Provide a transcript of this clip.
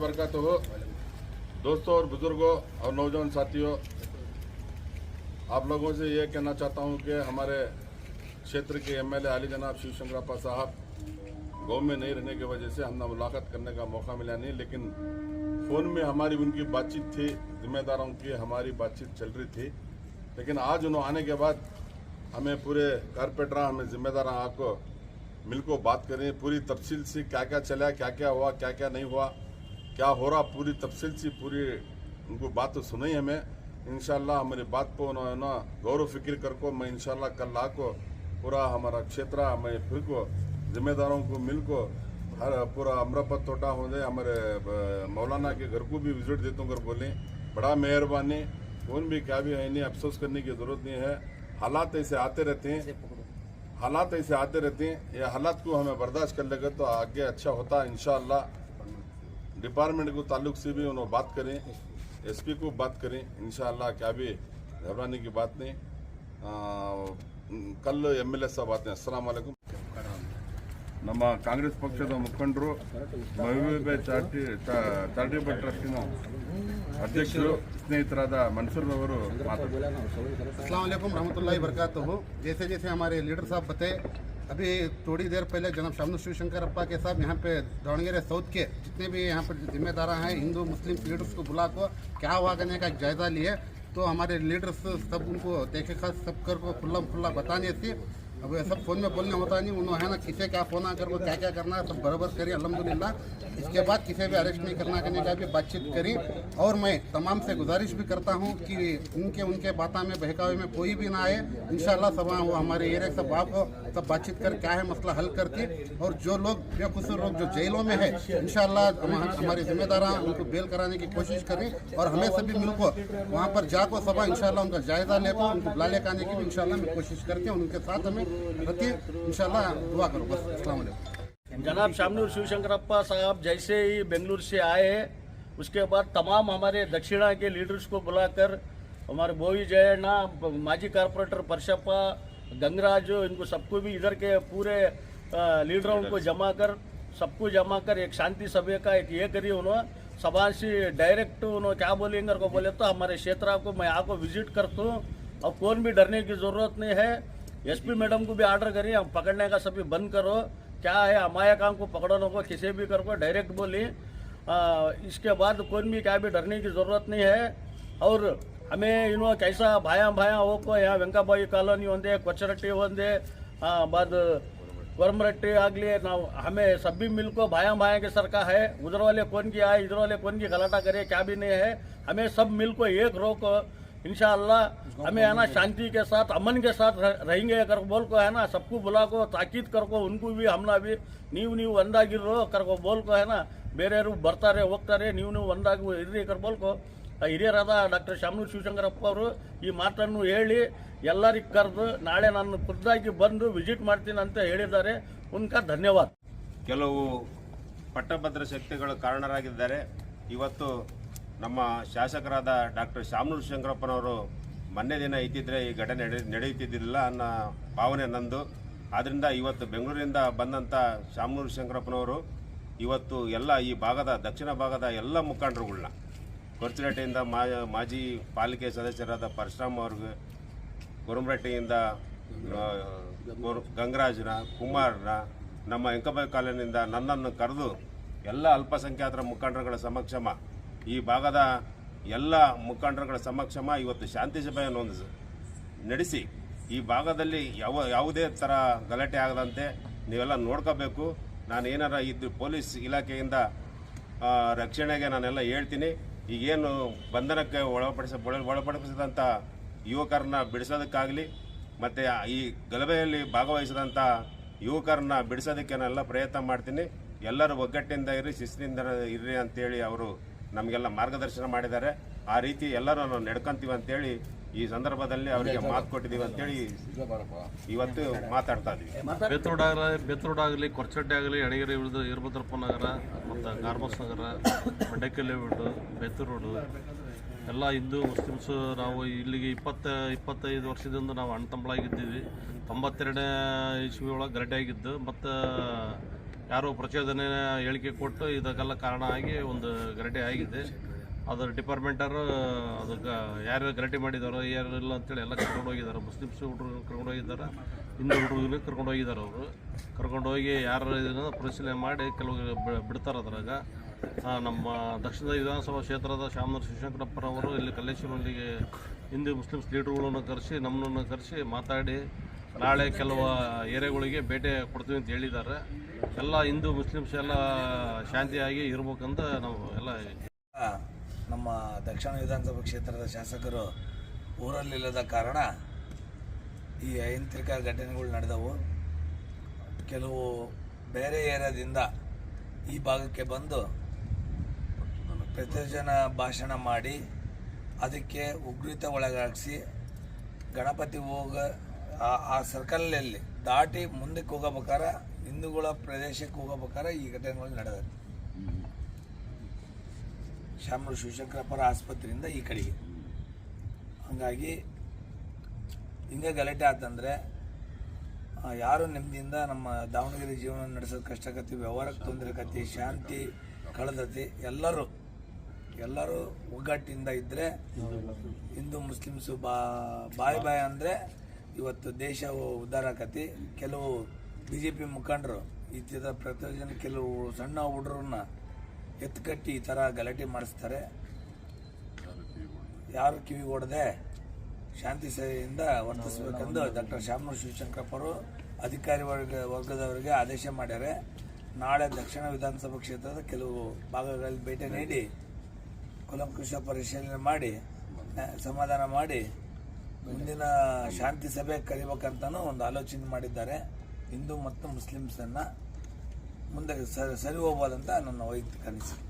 बरकत हो। दोस्तों और बुज़ुर्गों और नौजवान साथियों, आप लोगों से ये कहना चाहता हूँ कि हमारे क्षेत्र के एमएलए आली जनाब शिव शंकरप्पा साहब गाँव में नहीं रहने की वजह से हमने मुलाकात करने का मौका मिला नहीं, लेकिन फ़ोन में हमारी उनकी बातचीत थी, जिम्मेदारों की हमारी बातचीत चल रही थी। लेकिन आज उन्होंने आने के बाद हमें पूरे कारपेटर हमें जिम्मेदार आपको मिलकर बात करें, पूरी तफसील से क्या क्या चला क्या क्या हुआ क्या क्या नहीं हुआ। क्या हो रहा पूरी तफसील से, पूरी उनको बात तो सुनाई हमें। इंशाल्लाह हमारी बात को उन्होंने गौरव फ़िक्र कर को, मैं इंशाल्लाह कल ला को पूरा हमारा क्षेत्र हमें फिर को, जिम्मेदारों को, मिल को, हर पूरा अमरापत तोटा हो जाए, हमारे मौलाना के घर को भी विज़िट देता हूँ कर बोले। बड़ा मेहरबानी। कौन भी क्या भी है नहीं अफसोस करने की ज़रूरत नहीं है। हालात ऐसे आते रहते हैं। हालात ऐसे आते रहते हैं। ये हालात को हमें बर्दाश्त कर लेगा तो आगे अच्छा होता है इंशाल्लाह। डिपार्टमेंट को ताल्लुक से भी उन्होंने बात करें एसपी को बात करें इंशाल्लाह क्या भी घबराने की बात नहीं आ, कल एम एल ಎ ಸಾಬ್ ಆತೆ ಅಸ್ಸಲಾಂ ವಾಲೇಕುಮ್ ನಮ್ಮ ಕಾಂಗ್ರೆಸ್ ಪಕ್ಷದ ಮುಖಂಡರು ಮಹಬೂಬೆ ಚಾರ್ಟಿ ಚಾರಿಟೇಬಲ್ ಟ್ರಸ್ಟಿನ ಅಧ್ಯಕ್ಷರು ಸ್ನೇಹಿತರಾದ ಮನ್ಸೂರ್ ಅವರು ಮಾತಾಡ್ತಾರೆ अस्सलाम वालेकुम रहमतुल्लाहि वरकatuहू जैसे जैसे हमारे लीडर साहब बताए अभी थोड़ी देर पहले जनाब शामनु शिवशंकर अप्पा के साहब यहाँ पे दावणगेरे साउथ के, जितने भी यहाँ पर जिम्मेदार हैं, हिंदू, मुस्लिम लीडर्स को बुला को, क्या हुआ करने का जायजा लिए तो हमारे लीडर्स सब उनको देखे खास सब कर को खुला खुला बताने से अब ये सब फ़ोन में बोलने होता नहीं उन्होंने है ना, किसे क्या फ़ोन आकर वो क्या क्या करना है, सब बराबर करी, अल्हम्दुलिल्लाह। इसके बाद किसी भी अरेस्ट नहीं करना करने का भी बातचीत करी। और मैं तमाम से गुजारिश भी करता हूँ कि उनके उनके बातों में, बहकावे में कोई भी ना आए। इंशाल्लाह सब वो हमारे एरिया सब आप सब बातचीत कर क्या है, मसला हल करके। और जो लोग बेकसूर लोग, जो जेलों में है हम- हमारे जिम्मेदार उनको बेल कराने की कोशिश करें। और हमें सभी मिलकर वहाँ पर जाकर सभा, इंशाल्लाह उनका जायजा लेकर उनको बुला लेकर आने की भी मैं कोशिश करते हैं उनके साथ हमें रहती इंशाल्लाह दुआ करो, बस, अस्सलाम जनाब शामनूर शिवशंकरप्पा साहब जैसे ही बेंगलुरु से आए उसके बाद तमाम हमारे दक्षिणा के लीडर्स को बुलाकर हमारे बोई जयना, माजी कारपोरेटर परशप्पा, गंगराज, इनको सबको भी इधर के पूरे लीडरों को जमा कर, सबको जमा कर, एक शांति सभा का एक ये करी उन्होंने सभा से डायरेक्ट उन्होंने क्या बोलेंगे को बोले तो हमारे क्षेत्र को मैं आपको विज़िट करता हूँ अब कौन भी डरने की ज़रूरत नहीं है। एसपी मैडम को भी ऑर्डर करिए हम पकड़ने का सभी बंद करो क्या है अमायकाओं को पकड़ने को किसी भी कर को डायरेक्ट बोली आ, इसके बाद कौन भी क्या भी डरने की जरूरत नहीं है और हमें इन्हों कैसा भाया भाया हो को यहाँ ವೆಂಕಬಾಯಿ ಕಾಲೋನಿ ಒಂದೇ ಕೊಚ್ಚರಟ್ಟಿ ಒಂದೇ ಆ, बाद कोरमरट्टी आगली ನಾವು हमें सभी मिलकर भाया भाया के सर का है उधर वाले कौन की आए इधर वाले कौन की गलाटा करे क्या भी नहीं है हमें सब मिलकर एक रोक इंशाअल्लाह हमें है ना शांति के साथ अमन के साथ रह- रहेंगे कर बोल को है ना सबको बुला को ताकीद कर को उनको भी हमना भी ನೀವು ನೀವು ಒಂದಾಗಿರೋ ಕರ್ಕೊ ಬೋಲ್ಕೊ ಏನ ಬೇರೆಯವರು ಬರ್ತಾರೆ ಹೋಗ್ತಾರೆ ನೀವು ನೀವು ಒಂದಾಗಿ ಇರ್ರಿ ಕರ್ ಬೋಲ್ಕೊ ಆ ಹಿರಿಯರಾದ ಡಾಕ್ಟರ್ ಶಾಮನೂರ್ ಶಿವಶಂಕರಪ್ಪ ಅವರು ಈ ಮಾತನ್ನು ಹೇಳಿ ಎಲ್ಲರಿಗೆ ಕರೆದು ನಾಳೆ ನಾನು ಖುದ್ದಾಗಿ ಬಂದು ವಿಸಿಟ್ ಮಾಡ್ತೀನಿ ಅಂತ ಹೇಳಿದ್ದಾರೆ ಉನ್ಕ ಧನ್ಯವಾದ ಕೆಲವು ಪಟ್ಟಭದ್ರ ಶಕ್ತಿಗಳು ಕಾರಣರಾಗಿದ್ದಾರೆ ಇವತ್ತು ನಮ್ಮ ಶಾಸಕರಾದ ಡಾಕ್ಟರ್ ಶಾಮನೂರು ಶಂಕರಪ್ಪನವರು ಮೊನ್ನೆ ದಿನ ಇದ್ದಿದ್ರೆ ಈ ಘಟನೆ ನಡೆ ನಡೆಯುತ್ತಿದ್ದಿಲ್ಲ ಅನ್ನೋ ಭಾವನೆ ನಂದು. ಆದ್ದರಿಂದ ಇವತ್ತು ಬೆಂಗಳೂರಿಂದ ಬಂದಂಥ ಶಾಮನೂರು ಶಂಕರಪ್ಪನವರು ಇವತ್ತು ಎಲ್ಲ ಈ ಭಾಗದ, ದಕ್ಷಿಣ ಭಾಗದ ಎಲ್ಲ ಮುಖಂಡರುಗಳನ್ನ ಕೊರ್ಚಿರಟ್ಟೆಯಿಂದ ಮಾ, ಮಾಜಿ ಪಾಲಿಕೆ ಸದಸ್ಯರಾದ ಪರಶುರಾಮ್ ಅವ್ರಿಗೆ ಕುರುಮರಟ್ಟೆಯಿಂದ ಗಂಗರಾಜ್ನ ಗುರು- ಗಂಗರಾಜನ, ಕುಮಾರ್ನ, ನಮ್ಮ ಎಂಕಬಾಯಿ ಕಾಲೋನಿಯಿಂದ ನನ್ನನ್ನು ಕರೆದು ಎಲ್ಲ ಅಲ್ಪಸಂಖ್ಯಾತರ ಮುಖಂಡರುಗಳ ಸಮಕ್ಷಮ ಈ ಭಾಗದ ಎಲ್ಲ ಮುಖಂಡರುಗಳ ಸಮಕ್ಷಮ ಇವತ್ತು ಶಾಂತಿ ಸಭೆಯನ್ನು ಒಂದು ನಡೆಸಿ, ಈ ಭಾಗದಲ್ಲಿ ಯಾವ, ಯಾವುದೇ ಥರ ಗಲಾಟೆ ಆಗದಂತೆ ನೀವೆಲ್ಲ ನೋಡ್ಕೋಬೇಕು. ನಾನು ಏನಾರ ಇದ್ದು ಪೊಲೀಸ್ ಇಲಾಖೆಯಿಂದ ರಕ್ಷಣೆಗೆ ನಾನೆಲ್ಲ ಹೇಳ್ತೀನಿ. ಈಗೇನು ಬಂಧನಕ್ಕೆ ಒಳಪಡಿಸ ಒಳ- ಒಳಪಡಿಸಿದಂಥ ಯುವಕರನ್ನ ಬಿಡಿಸೋದಕ್ಕಾಗಲಿ, ಮತ್ತು ಈ ಗಲಭೆಯಲ್ಲಿ ಭಾಗವಹಿಸಿದಂಥ ಯುವಕರನ್ನ ಬಿಡಿಸೋದಕ್ಕೆ ನಾನೆಲ್ಲ ಪ್ರಯತ್ನ ಮಾಡ್ತೀನಿ. ಎಲ್ಲರೂ ಒಗ್ಗಟ್ಟಿನಿಂದ ಇರಿ ಶಿಸ್ತಿನಿಂದ ಇರ್ರಿ ಅಂತೇಳಿ ಅವರು ನಮಗೆಲ್ಲ ಮಾರ್ಗದರ್ಶನ ಮಾಡಿದ್ದಾರೆ. ಆ ರೀತಿ ಎಲ್ಲರೂ ನಾವು ನಡ್ಕೊಂತೀವಿ ಅಂತೇಳಿ ಈ ಸಂದರ್ಭದಲ್ಲಿ ಅವರಿಗೆ ಮಾತು ಕೊಟ್ಟಿದ್ದೀವಿ ಅಂತೇಳಿ ಇವತ್ತು ಮಾತಾಡ್ತಾ ಇದ್ದೀವಿ. ಬೇತೋಡ್ ಬೆತ್ರೋಡಾಗಲಿ ಕೊರ್ಚಡ್ಡೆ ಆಗಲಿ ಇಳಿದು ವೀರಭದ್ರಪ್ಪ ನಗರ ಮತ್ತು ಗಾರ್ಮಸ್ ನಗರ ಮಂಡಕಲ್ಲಿ ರೋಡು ಬೇತೂರು ರೋಡು ಎಲ್ಲ ಹಿಂದೂ ಮುಸ್ಲಿಮ್ಸು ನಾವು ಇಲ್ಲಿಗೆ ಇಪ್ಪತ್ತ ಇಪ್ಪತ್ತೈದು ವರ್ಷದಿಂದ ನಾವು ಅಣ್ಣ ತಂಬಳಾಗಿದ್ದೀವಿ ತೊಂಬತ್ತೆರಡನೇ ಇಸ್ವಿ ಒಳಗೆ ಗರಟೆ ಆಗಿದ್ದು ಮತ್ತು ಯಾರೋ ಪ್ರಚೋದನೆ ಹೇಳಿಕೆ ಕೊಟ್ಟು ಇದಕ್ಕೆಲ್ಲ ಕಾರಣ ಆಗಿ ಒಂದು ಗಲಾಟೆ ಆಗಿದೆ. ಅದರ ಡಿಪಾರ್ಟ್ಮೆಂಟರು ಅದಕ್ಕೆ ಯಾರ್ಯಾರು ಗಲಾಟೆ ಮಾಡಿದಾರೋ ಯಾರು ಇಲ್ಲ ಅಂತೇಳಿ ಎಲ್ಲ ಕರ್ಕೊಂಡು ಹೋಗಿದ್ದಾರೆ. ಮುಸ್ಲಿಮ್ಸ್ ಹುಡುಗರು ಕರ್ಕೊಂಡು ಹೋಗಿದ್ದಾರೆ. ಹಿಂದೂ ಹುಡುಗರು ಕರ್ಕೊಂಡು ಹೋಗಿದ್ದಾರೆ ಅವರು. ಕರ್ಕೊಂಡೋಗಿ ಯಾರು ಇದನ್ನು ಪರಿಶೀಲನೆ ಮಾಡಿ ಕೆಲವು ಬಿ- ಬಿಡ್ತಾರೆ ಅದ್ರಾಗ. ನಮ್ಮ ದಕ್ಷಿಣ ವಿಧಾನಸಭಾ ಕ್ಷೇತ್ರದ ಶಾಮನೂರು ಶಿವಶಂಕರಪ್ಪನವರು ಇಲ್ಲಿ ಕಲ್ಲೇಶ್ವರಲ್ಲಿಗೆ ಹಿಂದೂ ಮುಸ್ಲಿಮ್ಸ್ ಲೀಡರ್ಗಳನ್ನು ಕರೆಸಿ, ನಮ್ಮನ್ನು ಕರೆಸಿ ಮಾತಾಡಿ, ನಾಳೆ ಕೆಲವು ಏರಿಯಾಗಳಿಗೆ ಭೇಟಿ ಕೊಡ್ತೀವಿ ಅಂತ ಹೇಳಿದ್ದಾರೆ. ಎಲ್ಲ ಹಿಂದೂ ಮುಸ್ಲಿಮ್ಸ್ ಎಲ್ಲ ಶಾಂತಿಯಾಗಿ ಇರ್ಬೇಕಂತ ನಾವು ಎಲ್ಲ ನಮ್ಮ ದಕ್ಷಿಣ ವಿಧಾನಸಭಾ ಕ್ಷೇತ್ರದ ಶಾಸಕರು ಊರಲ್ಲಿಲ್ಲದ ಕಾರಣ ಈ ಐಂತ್ರಿಕ ಘಟನೆಗಳು ನಡೆದವು. ಕೆಲವು ಬೇರೆ ಏರಿಯಾದಿಂದ ಈ ಭಾಗಕ್ಕೆ ಬಂದು ಪ್ರತಿಜನ ಭಾಷಣ ಮಾಡಿ ಅದಕ್ಕೆ ಉಗ್ರಿತ ಒಳಗಾಗಿಸಿ ಗಣಪತಿ ಹೋಗ ಆ- ಆ ಸರ್ಕಲಲ್ಲಿ ದಾಟಿ ಮುಂದಕ್ಕೆ ಹೋಗಬೇಕಾರ ಹಿಂದೂಗಳ ಪ್ರದೇಶಕ್ಕೆ ಹೋಗಬೇಕಾದ್ರೆ ಈ ಘಟನೆಗಳು ನಡೆದವು ಶಾಮರು ಶಿವಶಂಕರಪ್ಪರ ಆಸ್ಪತ್ರೆಯಿಂದ ಈ ಕಡೆಗೆ. ಹಂಗಾಗಿ ಹಿಂಗೆ ಗಲಾಟೆ ಆತಂದರೆ ಯಾರು ನೆಮ್ಮದಿಯಿಂದ ನಮ್ಮ ದಾವಣಗೆರೆ ಜೀವನ ನಡೆಸೋದು ಕಷ್ಟಕತ್ತಿ, ವ್ಯವಹಾರಕ್ಕೆ ತೊಂದರೆ ಕತ್ತಿ, ಶಾಂತಿ, ಕಳೆದತಿ, ಎಲ್ಲರೂ ಎಲ್ಲರೂ ಒಗ್ಗಟ್ಟಿಂದ ಇದ್ದರೆ ಹಿಂದೂ ಮುಸ್ಲಿಮ್ಸು ಬಾ, ಬಾಯ್ ಬಾಯ್ ಅಂದರೆ ಇವತ್ತು ದೇಶ ಉದ್ಧಾರ ಆಕತಿ ಕೆಲವು ಬಿ ಜೆ ಪಿ ಮುಖಂಡರು ಥರ ಪ್ರತಿಯೊಂದು ಕೆಲವು ಸಣ್ಣ ಹುಡುಗರನ್ನ ಎತ್ತುಕಟ್ಟಿ ಈ ಥರ ಗಲಾಟೆ ಮಾಡಿಸ್ತಾರೆ. ಯಾರು ಕಿವಿ ಹೊಡೆದೆ ಶಾಂತಿ ಸಭೆಯಿಂದ ವರ್ತಿಸಬೇಕೆಂದು ಡಾಕ್ಟರ್ ಶಾಮನೂರು ಶಿವಶಂಕರಪ್ಪರು ಅಧಿಕಾರಿ ವರ್ಗ, ವರ್ಗದವರಿಗೆ ಆದೇಶ ಮಾಡ್ಯಾರೆ. ನಾಳೆ ದಕ್ಷಿಣ ವಿಧಾನಸಭಾ ಕ್ಷೇತ್ರದ ಕೆಲವು ಭಾಗಗಳಲ್ಲಿ ಭೇಟಿ ನೀಡಿ ಕುಲಂಕುಶ ಪರಿಶೀಲನೆ ಮಾಡಿ ಸಮಾಧಾನ ಮಾಡಿ, ಮುಂದಿನ ಶಾಂತಿ ಸಭೆ ಕರಿಬೇಕಂತನೂ ಒಂದು ಆಲೋಚನೆ ಮಾಡಿದ್ದಾರೆ. ಹಿಂದೂ ಮತ್ತು ಮುಸ್ಲಿಮ್ಸನ್ನು ಮುಂದೆ ಸರಿ ಸರಿ ಹೋಗ್ಬೋದಂತ ನನ್ನ ವೈಯಕ್ತಿಕ ಅನಿಸಿಕೆ.